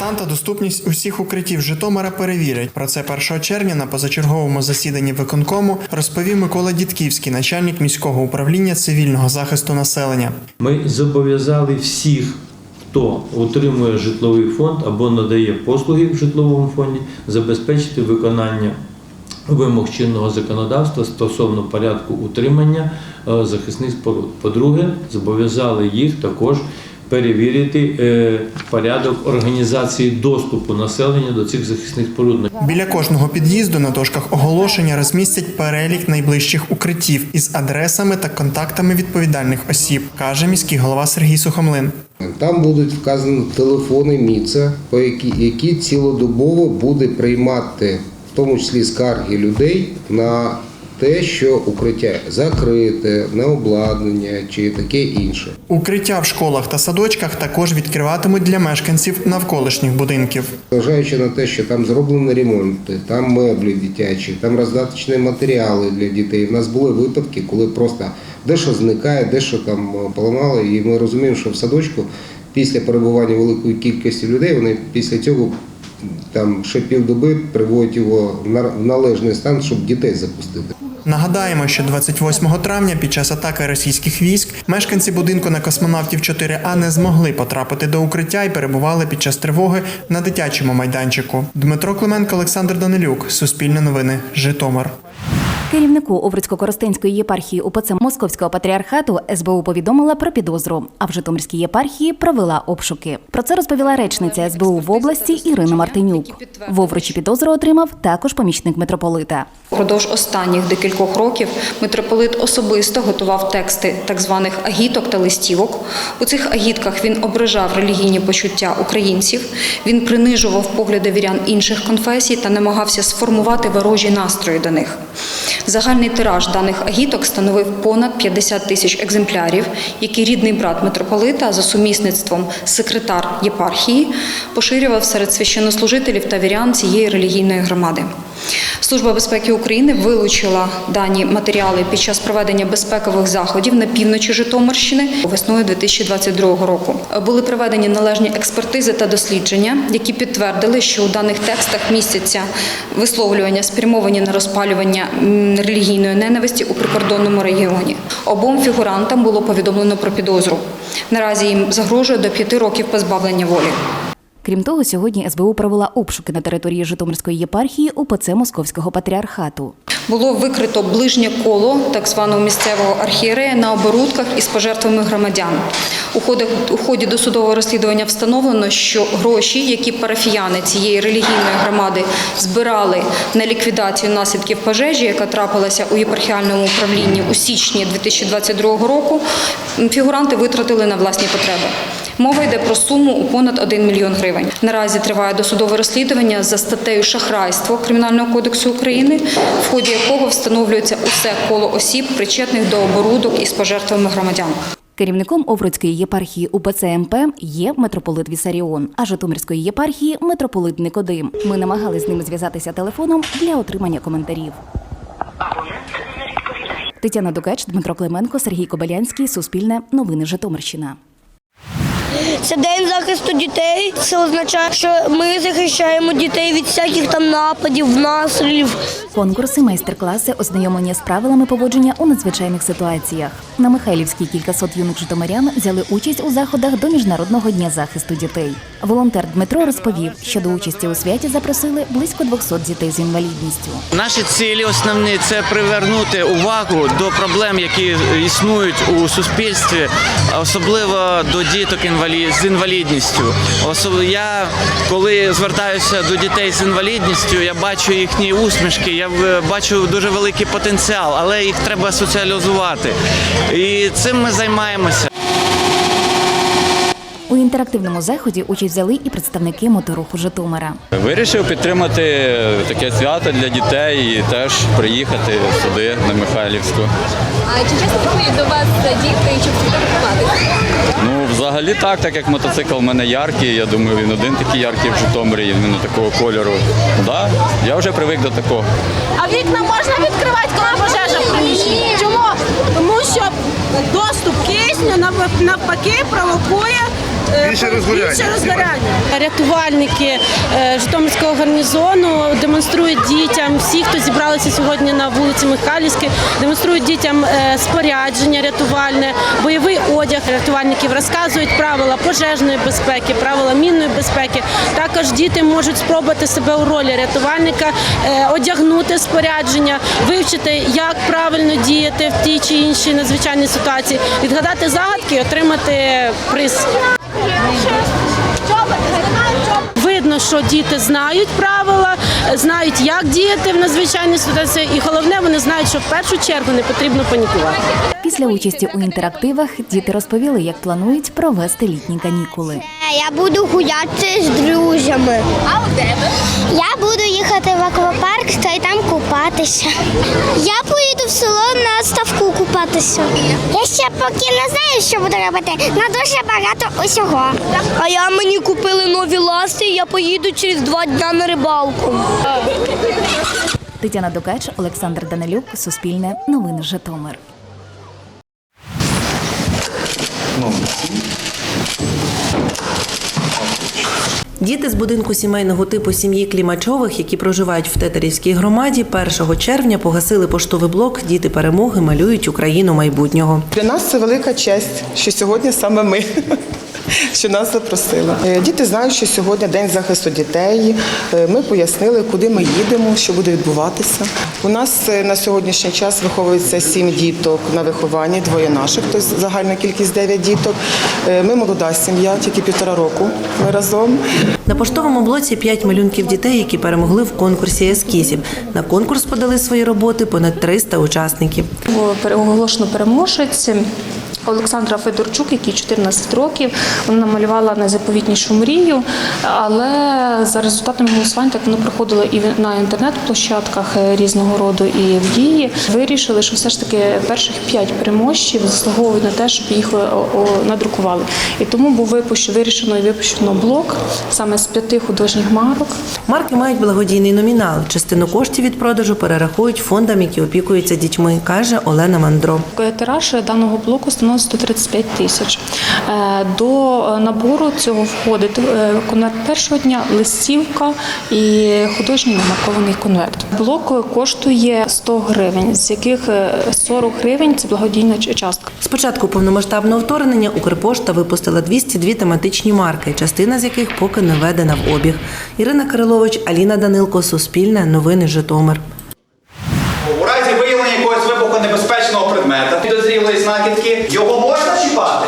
Стан та доступність усіх укриттів Житомира перевірять. Про це 1 червня на позачерговому засіданні виконкому розповів Микола Дідківський, начальник міського управління цивільного захисту населення. Ми зобов'язали всіх, хто утримує житловий фонд або надає послуги в житловому фонді, забезпечити виконання вимог чинного законодавства стосовно порядку утримання е, захисних споруд. По-друге, зобов'язали їх також перевірити е, порядок організації доступу населення до цих захисних споруд. Біля кожного під'їзду на дошках оголошення розмістять перелік найближчих укриттів із адресами та контактами відповідальних осіб, каже міський голова Сергій Сухомлин. Там будуть вказані телефони МІЦа, по які, які цілодобово буде приймати, в тому числі скарги людей на те, що укриття закрите, на обладнання чи таке інше. Укриття в школах та садочках також відкриватимуть для мешканців навколишніх будинків. Зважаючи на те, що там зроблені ремонти, там меблі дитячі, там роздаточні матеріали для дітей. У нас були випадки, коли просто дещо зникає, дещо там е, поламало, і ми розуміємо, що в садочку після перебування великої кількості людей вони після цього там ще півдоби приводять його в належний стан, щоб дітей запустити. Нагадаємо, що 28 травня під час атаки російських військ мешканці будинку на космонавтів 4А не змогли потрапити до укриття і перебували під час тривоги на дитячому майданчику. Дмитро Клименко, Олександр Данилюк, Суспільне новини, Житомир. Керівнику Овруцько-Коростенської єпархії УПЦ Московського патріархату СБУ повідомила про підозру, а в Житомирській єпархії провела обшуки. Про це розповіла речниця СБУ в області Ірина Мартинюк. В Овручі підозру отримав також помічник митрополита. Продовж останніх декількох років митрополит особисто готував тексти так званих агіток та листівок. У цих агітках він ображав релігійні почуття українців, він принижував погляди вірян інших конфесій та намагався сформувати ворожі настрої до них. Загальний тираж даних агіток становив понад 50 тисяч екземплярів, які рідний брат митрополита за сумісництвом секретар єпархії поширював серед священнослужителів та вірян цієї релігійної громади. Служба безпеки України вилучила дані матеріали під час проведення безпекових заходів на півночі Житомирщини весною 2022 року. Були проведені належні експертизи та дослідження, які підтвердили, що у даних текстах містяться висловлювання, спрямовані на розпалювання релігійної ненависті у прикордонному регіоні. Обом фігурантам було повідомлено про підозру. Наразі їм загрожує до п'яти років позбавлення волі. Крім того, сьогодні СБУ провела обшуки на території Житомирської єпархії УПЦ Московського патріархату. Було викрито ближнє коло так званого місцевого архієрея на оборудках із пожертвами громадян. У ході, досудового розслідування встановлено, що гроші, які парафіяни цієї релігійної громади збирали на ліквідацію наслідків пожежі, яка трапилася у єпархіальному управлінні у січні 2022 року, фігуранти витратили на власні потреби. Мова йде про суму у понад 1 мільйон гривень. Наразі триває досудове розслідування за статтею шахрайство Кримінального кодексу України, в ході якого встановлюється усе коло осіб, причетних до оборудок із пожертвами громадян. Керівником Овруцької єпархії УПЦ МП є митрополит Вісаріон, а Житомирської єпархії митрополит Никодим. Ми намагались з ними зв'язатися телефоном для отримання коментарів. Тетяна Дугач, Дмитро Клименко, Сергій Кобилянський, Суспільне, Новини Житомирщина. Це день захисту дітей. Це означає, що ми захищаємо дітей від всяких там нападів, наслідів. Конкурси, майстер-класи, ознайомлення з правилами поводження у надзвичайних ситуаціях. На Михайлівській кількасот юних житомирян взяли участь у заходах до Міжнародного дня захисту дітей. Волонтер Дмитро розповів, що до участі у святі запросили близько 200 дітей з інвалідністю. Наші цілі основні це привернути увагу до проблем, які існують у суспільстві, особливо до діток інвалі- з інвалідністю. Я коли звертаюся до дітей з інвалідністю, я бачу їхні усмішки, я бачу дуже великий потенціал, але їх треба соціалізувати. І цим ми займаємося. У інтерактивному заході участь взяли і представники моторуху Житомира. Вирішив підтримати таке свято для дітей і теж приїхати сюди, на Михайлівську. А чи часто приходять до вас дітки, щоб фотографувати? Ну, взагалі так, так як мотоцикл в мене яркий, я думаю, він один такий яркий в Житомирі, він такого кольору. Да, я вже привик до такого. А вікна можна відкривати, коли пожежа в приміщенні? Чому? Тому що доступ кисню навпаки провокує е, Більше розгоряння. Рятувальники е, Житомирського гарнізону демонструють дітям, всі, хто зібралися сьогодні на вулиці Михайлівській, демонструють дітям е, спорядження рятувальне, бойовий одяг рятувальників, розказують правила пожежної безпеки, правила мінної безпеки. Також діти можуть спробувати себе у ролі рятувальника, одягнути спорядження, вивчити, як правильно діяти в тій чи іншій надзвичайній ситуації, відгадати загадки і отримати приз. Görüşürüz. Що діти знають правила, знають, як діяти в надзвичайній ситуації, і головне, вони знають, що в першу чергу не потрібно панікувати. Після участі у інтерактивах діти розповіли, як планують провести літні канікули. Я буду гуляти з друзями. А у тебе? Я буду їхати в аквапарк та й там купатися. Я поїду в село на ставку купатися. Я ще поки не знаю, що буду робити. На дуже багато усього. А я мені купили нові ласти, я поїду через два дня на рибалку. Тетяна Докач, Олександр Данилюк, Суспільне, Новини Житомир. Діти з будинку сімейного типу сім'ї Клімачових, які проживають в Тетерівській громаді, 1 червня погасили поштовий блок Діти перемоги малюють Україну майбутнього. Для нас це велика честь, що сьогодні саме ми. Що нас запросили. Е, Діти знають, що сьогодні день захисту дітей. Е, Ми пояснили, куди ми їдемо, що буде відбуватися. У нас е, на сьогоднішній час виховується сім діток на вихованні, двоє наших, тобто загальна кількість дев'ять діток. Ми молода сім'я, тільки півтора року. Ми разом. На поштовому блоці п'ять малюнків дітей, які перемогли в конкурсі ескізів. На конкурс подали свої роботи понад 300 учасників. Оголошено переможець. Олександра Федорчук, якій 14 років, вона намалювала найзаповітнішу мрію, але за результатами голосувань так воно проходило і на інтернет-площадках е, різного роду, і в дії. Вирішили, що все ж таки перших п'ять переможців заслуговують на те, щоб їх е, надрукували. І тому був випущено, вирішено і випущено блок саме з п'яти художніх марок. Марки мають благодійний номінал. Частину коштів від продажу перерахують фондам, які опікуються дітьми, каже Олена Мандро. Тираж даного блоку становить 135 тисяч. Е, До е, набору цього входить е, конверт першого дня, листівка і художній намаркований конверт. Блок коштує 100 гривень, з яких е, 40 гривень це благодійна частка. З початку повномасштабного вторгнення Укрпошта випустила 202 тематичні марки, частина з яких поки не введена в обіг. Ірина Кирилович, Аліна Данилко, Суспільне, Новини Житомир. У разі виявлення якогось вибухонебезпечного предмета, підозрілої знахідки, його можна чіпати?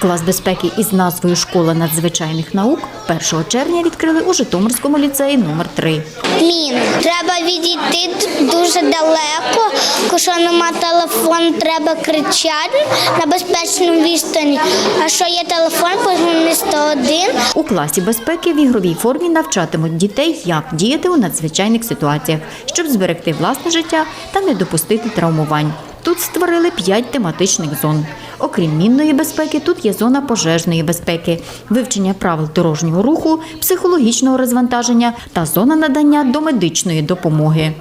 Клас безпеки із назвою Школа надзвичайних наук 1 червня відкрили у Житомирському ліцеї номер 3 Мін. Треба відійти дуже далеко, якщо нема телефон, треба кричати на безпечному відстані. А що є телефон, позвони 101. У класі безпеки в ігровій формі навчатимуть дітей, як діяти у надзвичайних ситуаціях, щоб зберегти власне життя та не допустити травмувань. Тут створили п'ять тематичних зон. Окрім мінної безпеки, тут є зона пожежної безпеки, вивчення правил дорожнього руху, психологічного розвантаження та зона надання домедичної допомоги.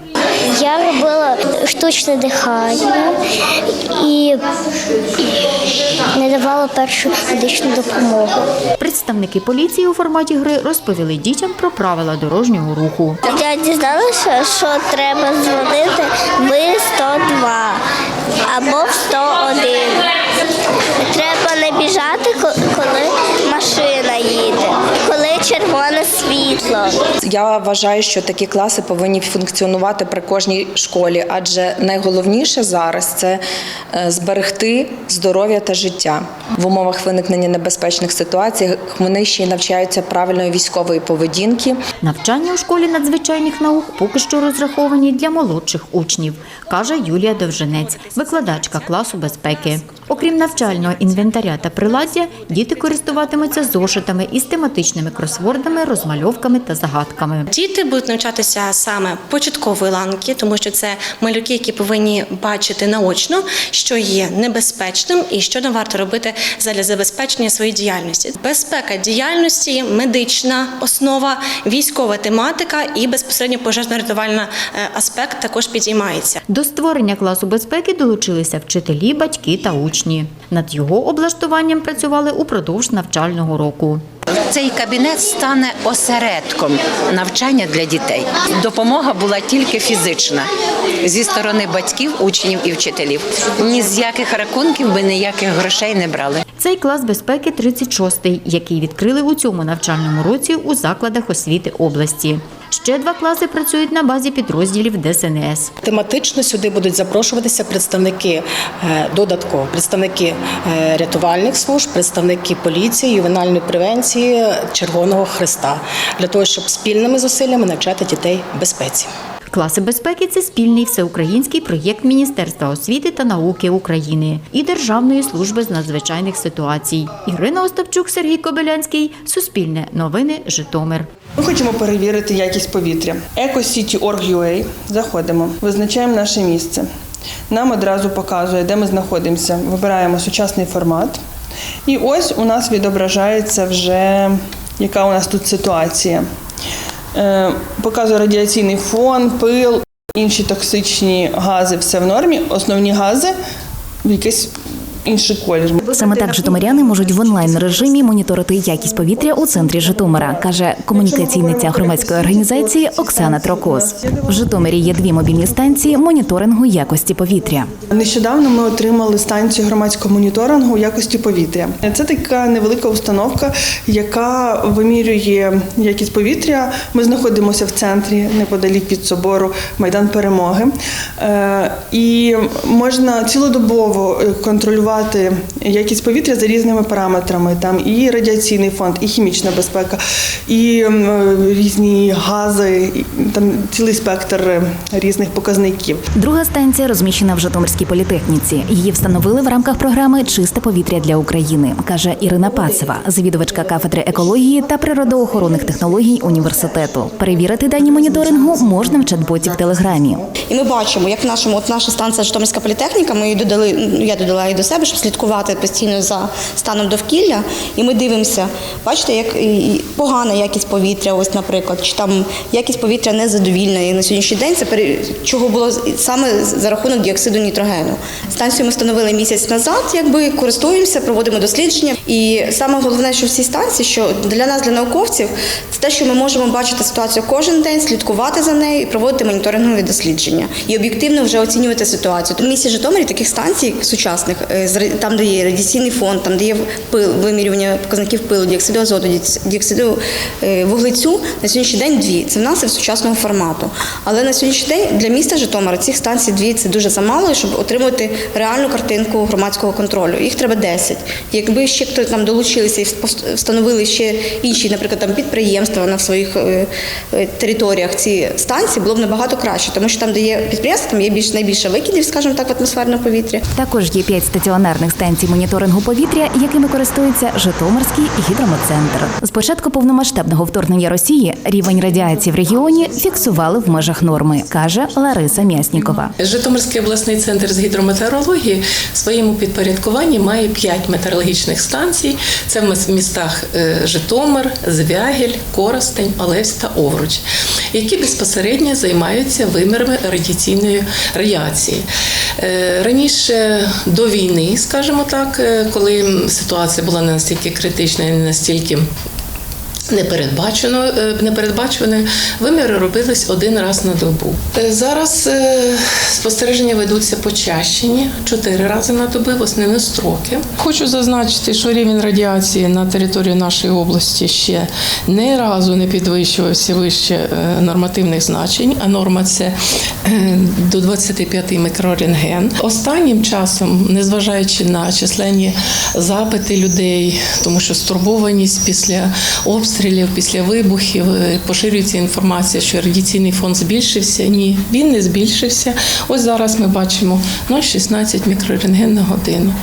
Я робила штучне дихання і не давала першу медичну допомогу. Представники поліції у форматі гри розповіли дітям про правила дорожнього руху. Я дізналася, що треба дзвонити в 102 або в 101. Треба не біжати, коли машина їде, коли червоне світло. Я вважаю, що такі класи повинні функціонувати при кожній школі, адже найголовніше зараз це е, зберегти здоров'я та життя в умовах виникнення небезпечних ситуацій. Вони ще й навчаються правильної військової поведінки. Навчання у школі надзвичайних наук поки що розраховані для молодших учнів, каже Юлія Довженець, викладачка класу безпеки. Окрім навчального інвентаря та приладдя, діти користуватимуться зошитами із тематичними кросвордами, розмальовками та загадками. Діти будуть навчатися саме початкової ланки, тому що це малюки, які повинні бачити наочно, що є небезпечним і що не варто робити для забезпечення своєї діяльності. Безпека діяльності, медична основа, військова тематика і безпосередньо пожежно-рятувальний аспект також підіймається. До створення класу безпеки долучилися вчителі, батьки та учні. Над його облаштуванням працювали упродовж навчального року. Цей кабінет стане осередком навчання для дітей. Допомога була тільки фізична зі сторони батьків, учнів і вчителів. Ні з яких рахунків ми ніяких грошей не брали. Цей клас безпеки 36-й, який відкрили у цьому навчальному році у закладах освіти області. Ще два класи працюють на базі підрозділів ДСНС. Тематично сюди будуть запрошуватися представники е, додатково, представники е, рятувальних служб, представники поліції, ювенальної превенції Червоного Христа для того, щоб спільними зусиллями навчати дітей безпеці. Класи безпеки це спільний всеукраїнський проєкт Міністерства освіти та науки України і Державної служби з надзвичайних ситуацій. Ірина Остапчук, Сергій Кобилянський, Суспільне новини, Житомир. Ми хочемо перевірити якість повітря. EcoCity.org.ua. Заходимо, визначаємо наше місце. Нам одразу показує, де ми знаходимося. Вибираємо сучасний формат. І ось у нас відображається вже, яка у нас тут ситуація. Е, Показує радіаційний фон, пил, інші токсичні гази, все в нормі. Основні гази в якийсь інший колір. Саме так житомиряни можуть в онлайн режимі моніторити якість повітря у центрі Житомира, каже комунікаційниця громадської організації Оксана Трокос. В Житомирі є дві мобільні станції моніторингу якості повітря. Нещодавно ми отримали станцію громадського моніторингу якості повітря. Це така невелика установка, яка вимірює якість повітря. Ми знаходимося в центрі неподалік від собору Майдан Перемоги. Е, І можна цілодобово е, контролювати якість повітря за різними параметрами. Там і радіаційний фонд, і хімічна безпека, і е, різні гази, і там цілий спектр різних показників. Друга станція розміщена в Житомирській політехніці. Її встановили в рамках програми Чисте повітря для України, каже Ірина Пацева, завідувачка кафедри екології та природоохоронних технологій університету. Перевірити дані моніторингу можна в чат-боті в телеграмі. І ми бачимо, як в нашому от наша станція Житомирська політехніка. Ми її додали. Ну я додала її до себе, щоб слідкувати постійно за станом довкілля. І ми дивимося, бачите, як погана якість повітря, ось, наприклад, чи там якість повітря незадовільна. І на сьогоднішній день це чого було саме за рахунок діоксиду нітрогену. Станцію ми встановили місяць назад, якби користуємося, проводимо дослідження. І саме головне, що в цій станції, що для нас, для науковців, це те, що ми можемо бачити ситуацію кожен день, слідкувати за нею і проводити моніторингові дослідження і об'єктивно вже оцінювати ситуацію. Тут в місті Житомирі таких станцій сучасних, е, там, де є радіаційний фонд, там де є пил, вимірювання показників пилу, діоксиду азоту, діоксиду е, вуглецю, на сьогоднішній день дві. Це в нас і сучасного формату. Але на сьогоднішній день для міста Житомира цих станцій дві це дуже замало, щоб отримати реальну картинку громадського контролю. Їх треба 10. Якби ще хто там долучилися і встановили ще інші, наприклад, там підприємства на своїх е, е, територіях ці станції, було б набагато краще, тому що там, де є підприємства, там є більш найбільше викидів, скажімо так, в атмосферне повітря. Також є п'ять стаціонарних станцій моніторингу повітря, якими користується Житомирський гідрометцентр. З початку повномасштабного вторгнення Росії рівень радіації в регіоні фіксували в межах норми, каже Лариса М'яснікова. Житомирський обласний центр з гідрометеорології в своєму підпорядкуванні має п'ять метеорологічних станцій. Це в містах е, Житомир, Звягель, Коростень, Олевськ та Овруч, які безпосередньо займаються вимірами радіаційної радіації. Е, Раніше до війни, скажімо так, е, коли ситуація була не настільки критична і не настільки непередбачено, е, непередбачуване, виміри робились один раз на добу. Е, Зараз е, спостереження ведуться почащені чотири рази на доби в основні строки. Хочу зазначити, що рівень радіації на території нашої області ще не разу не підвищувався вище нормативних значень, а норма це до 25 мікрорентген. Останнім часом, незважаючи на численні запити людей, тому що стурбованість після обстрілів обстрілів, після вибухів е, поширюється інформація, що радіаційний фон збільшився. Ні, він не збільшився. Ось зараз ми бачимо 0,16 мікрорентген на годину.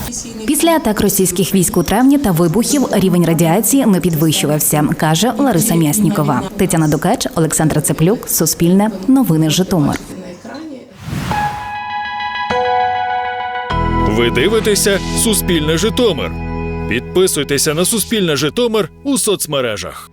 Після атак російських військ у травні та вибухів рівень радіації не підвищувався, каже Лариса М'яснікова. Тетяна Дукач, Олександра Цеплюк, Суспільне, Новини Житомир. Ви дивитеся Суспільне Житомир. Підписуйтеся на Суспільне Житомир у соцмережах.